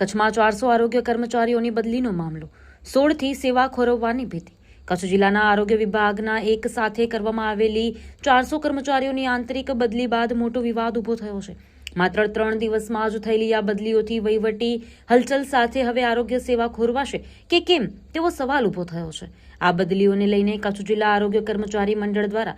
કચ્છમાં ચારસો આરોગ્ય કર્મચારીઓની બદલીનો મામલો. સોળથી સેવા ખોરવવાની ભીતિ. કચ્છ જિલ્લાના આરોગ્ય વિભાગના એક સાથે કરવામાં આવેલી ચારસો કર્મચારીઓની આંતરિક બદલી બાદ મોટો વિવાદ ઊભો થયો છે. માત્ર ત્રણ દિવસમાં જ થયેલી આ બદલીઓથી વહીવટી હલચલ સાથે હવે આરોગ્ય સેવા ખોરવાશે કે કેમ તેવો સવાલ ઊભો થયો છે. આ બદલીઓને લઈને કચ્છ જિલ્લા આરોગ્ય કર્મચારી મંડળ દ્વારા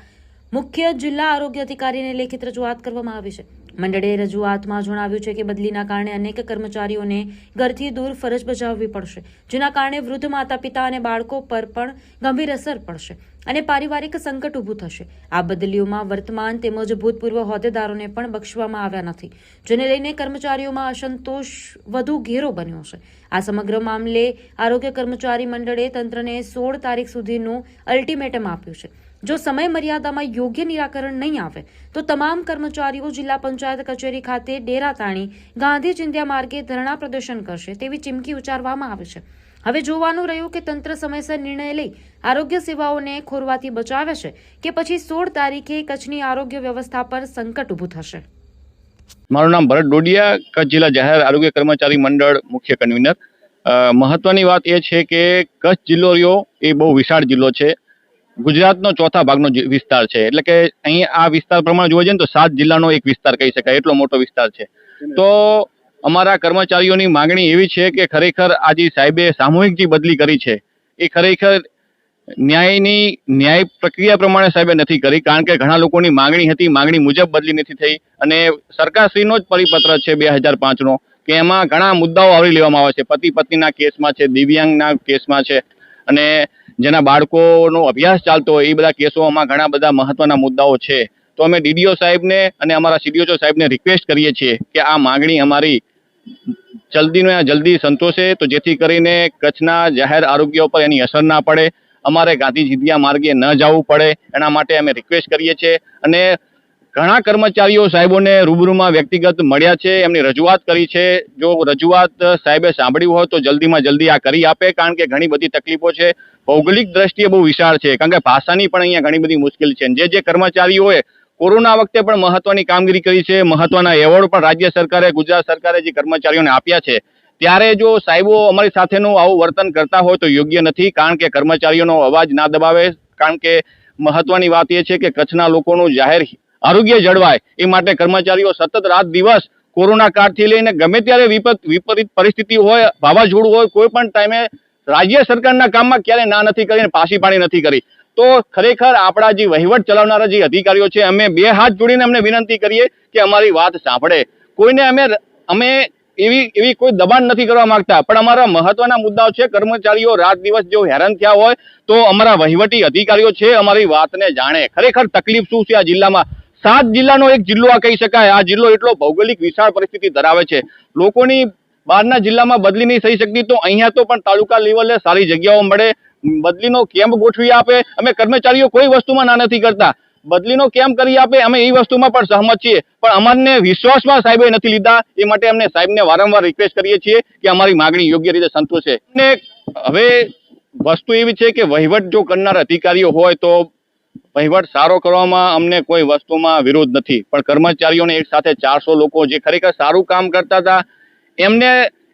મુખ્ય જિલ્લા આરોગ્ય અધિકારીને લેખિત રજૂઆત કરવામાં આવી છે. મંડળે રજૂઆતમાં જણાવ્યું છે કે બદલીના કારણે અનેક કર્મચારીઓને ઘરથી દૂર ફરજ બજાવવી પડશે, જેના કારણે વૃદ્ધ માતા પિતા અને બાળકો પર પણ ગંભીર અસર પડશે અને પારિવારિક સંકટ ઊભું થશે. આ બદલીઓમાં વર્તમાન તેમજ ભૂતપૂર્વ હોદ્દેદારોને પણ બક્ષવામાં આવ્યા નથી, જેને લઈને કર્મચારીઓમાં અસંતોષ વધુ ઘેરો બન્યો છે. આ સમગ્ર મામલે આરોગ્ય કર્મચારી મંડળે તંત્રને સોળ તારીખ સુધીનું અલ્ટિમેટમ આપ્યું છે. જો સમય મર્યાદામાં યોગ્ય નિરાકરણ નહીં આવે, તો તમામ કર્મચારીઓ જિલ્લા પંચાયત કચેરી ખાતે ડેરા તાણી ગાંધી ચિંધ્યા માર્ગે ધરણા પ્રદર્શન કરશે તેવી ચીમકી ઉચ્ચારવામાં આવે છે. હવે જોવાનું રહ્યું કે તંત્ર સમયસર નિર્ણય લઈ આરોગ્ય સેવાઓને ખોરવાથી બચાવે છે કે પછી સોળ તારીખે કચ્છની આરોગ્ય વ્યવસ્થા પર સંકટ ઊભું થશે. મારું નામ ભરત ડોડિયા, કચ્છ જિલ્લા જાહેર આરોગ્ય કર્મચારી મંડળ મુખ્ય કન્વીનર. મહત્વની વાત એ છે કે કચ્છ જિલ્લો રહ્યો એ બહુ વિશાળ જિલ્લો છે. ગુજરાતનો ચોથા ભાગનો વિસ્તાર છે, એટલે કે અહીં આ વિસ્તાર પ્રમાણે જોવા જઈએ તો સાત જિલ્લાનો એક વિસ્તાર કહી શકાય, એટલો મોટો વિસ્તાર છે. તો અમારા કર્મચારીઓની માંગણી એવી છે કે ખરેખર આ જે સાહેબે સામૂહિક જે બદલી કરી છે. એ ખરેખર ન્યાયની ન્યાય પ્રક્રિયા પ્રમાણે સાહેબે નથી કરી, કારણ કે ઘણા લોકોની માંગણી હતી, માંગણી મુજબ બદલી નથી થઈ. અને સરકારશ્રીનો જ પરિપત્ર છે બે હજાર પાંચનો, કે એમાં ઘણા મુદ્દાઓ આવરી લેવામાં આવે છે. પતિ પત્નીના કેસમાં છે, દિવ્યાંગના કેસમાં છે અને જેના બાળકોનો અભ્યાસ ચાલતો હોય, એ બધા કેસોમાં ઘણા બધા મહત્વના મુદ્દાઓ છે. તો અમે ડીડીઓ સાહેબને અને અમારા સીડીઓ સાહેબને રિક્વેસ્ટ કરીએ છીએ કે આ માગણી અમારી જલ્દીનો જલ્દી સંતોષે, તો જેથી કરીને કચ્છના જાહેર આરોગ્ય ઉપર એની અસર ના પડે. અમારે ગાંધી જીદિયા માર્ગે ન જવું પડે. એના માટે અમે રિક્વેસ્ટ કરીએ છીએ. અને ઘણા કર્મચારીઓ સાહેબોને રૂબરૂમાં વ્યક્તિગત મળ્યા છે, એમની રજૂઆત કરી છે. જો રજૂઆત સાહેબે સાંભળ્યું હોય તો જલ્દીમાં જલ્દી આ કરી આપે, કારણ કે ઘણી બધી તકલીફો છે. ભૌગોલિક દ્રષ્ટિએ બહુ વિશાળ છે, કારણ કે ભાષાની પણ અહીંયા ઘણી બધી મુશ્કેલ છે. જે જે કર્મચારીઓએ કોરોના વખતે પણ મહત્વની કામગીરી કરી છે, મહત્વના એવોર્ડ પણ રાજ્ય સરકારે, ગુજરાત સરકારે જે કર્મચારીઓને આપ્યા છે, ત્યારે જો સાહેબો અમારી સાથેનું આવું વર્તન કરતા હોય તો યોગ્ય નથી, કારણ કે કર્મચારીઓનો અવાજ ના દબાવે. કારણ કે મહત્વની વાત એ છે કે કચ્છના લોકોનું જાહેર આરોગ્ય જળવાય. એ માટે કર્મચારીઓ સતત રાત દિવસ કોરોના કાળથી લઈને ગમે ત્યારે વિપત, વિપરીત પરિસ્થિતિ હોય, વાવાઝોડું હોય, કોઈ પણ ટાઈમે રાજ્ય સરકારના કામમાં ક્યારે ના નથી કરી અને પાછી પાણી નથી કરી. તો ખરેખર આપણા જે વહીવટ ચલાવનારા જે અધિકારીઓ છે, અમે બે હાથ જોડીને અમને વિનંતી કરીએ કે અમારી વાત સાંભળે. કોઈને અમે અમે એવી એવી કોઈ દબાણ નથી કરવા માંગતા. પણ અમારા મહત્વના મુદ્દાઓ છે, કર્મચારીઓ રાત દિવસ જો હેરાન થયા હોય, તો અમારા વહીવટી અધિકારીઓ છે, અમારી વાતને જાણે. ખરેખર તકલીફ શું છે આ જિલ્લામાં? સાત જિલ્લાનો એક જિલ્લો આ કહી શકાય. આ જિલ્લો એટલો ભૌગોલિક વિશાળ પરિસ્થિતિ ધરાવે છે. લોકોની બહારના જિલ્લામાં બદલી નહીં થઈ શકતી તો અહીંયા તો પણ તાલુકા લેવલે સારી જગ્યાઓ મળે. બદલીનો કેમ્પ ગોઠવી આપે. અમે કર્મચારીઓ કોઈ વસ્તુમાં ના નથી કરતા. બદલીનો કેમ્પ કરી આપે. અમે એ વસ્તુમાં પણ સહમત છીએ. પણ અમને વિશ્વાસમાં સાહેબે નથી લીધા. એ માટે અમને સાહેબને વારંવાર રિક્વેસ્ટ કરીએ છીએ કે અમારી માગણી યોગ્ય રીતે સંતોષે. અને હવે વસ્તુ એવી છે કે વહીવટ જો કરનાર અધિકારીઓ હોય તો વહીવટ સારો કરવામાં અમને કોઈ વસ્તુમાં વિરોધ નથી. પણ કર્મચારીઓને એક સાથે ચારસો લોકો જે ખરેખર સારું કામ કરતા હતા, એમને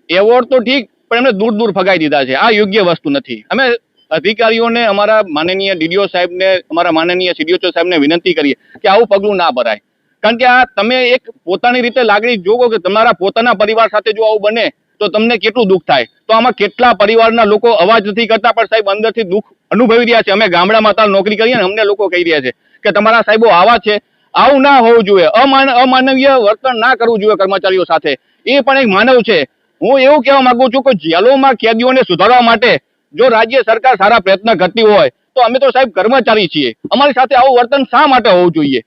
એવોર્ડ તો ઠીક, પણ એમને દૂર દૂર ફગાઈ દીધા છે. આ યોગ્ય વસ્તુ નથી. અમે અધિકારીઓને અમારા માનનીય ડીડીઓ સાહેબને, અમારા માનનીય સીડીઓ સાહેબને વિનંતી કરીએ કે આવું પગલું ના ભરાય. કારણ કે આ તમે એક પોતાની રીતે લાગણી જોવો કે તમારા પોતાના પરિવાર સાથે જો આવું બને તો તમને કેટલું દુઃખ થાય? તો આમાં કેટલા પરિવારના લોકો અવાજ નથી કરતા, પણ સાહેબ અંદરથી દુઃખ અનુભવી રહ્યા છે. અમે ગામડામાં તાર નોકરી કરીએ ને અમને લોકો કહી રહ્યા છે કે તમારા સાહેબો આવા છે, આવું ના હોવું જોઈએ. અમાન, અમાનવીય વર્તન ના કરવું જોઈએ કર્મચારીઓ સાથે. એ પણ એક માનવ છે. હું એવું કહેવા માંગુ છું કે જેલોમાં કેદીઓને સુધારવા માટે જો રાજ્ય સરકાર સારા પ્રયત્ન કરતી હોય, તો અમે તો સાહેબ કર્મચારી છીએ. અમારી સાથે આવું વર્તન શા માટે હોવું જોઈએ?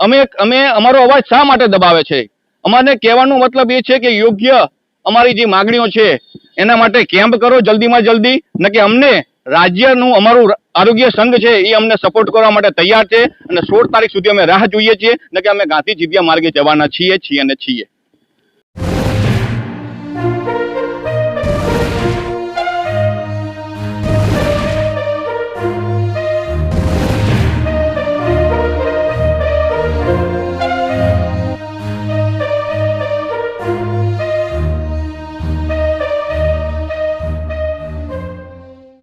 અમે અમે, અમારો અવાજ શા માટે દબાવે છે? અમારે કહેવાનો મતલબ એ છે કે યોગ્ય અમારી જે માગણીઓ છે, એના માટે કેમ્પ કરો જલ્દીમાં જલ્દી, ન કે અમને રાજ્યનું અમારું આરોગ્ય સંઘ છે એ અમને સપોર્ટ કરવા માટે તૈયાર છે અને સોળ તારીખ સુધી અમે રાહ જોઈએ છીએ, ન અમે ગાંધી જીદ્યા માર્ગે જવાના છીએ છીએ અને છીએ.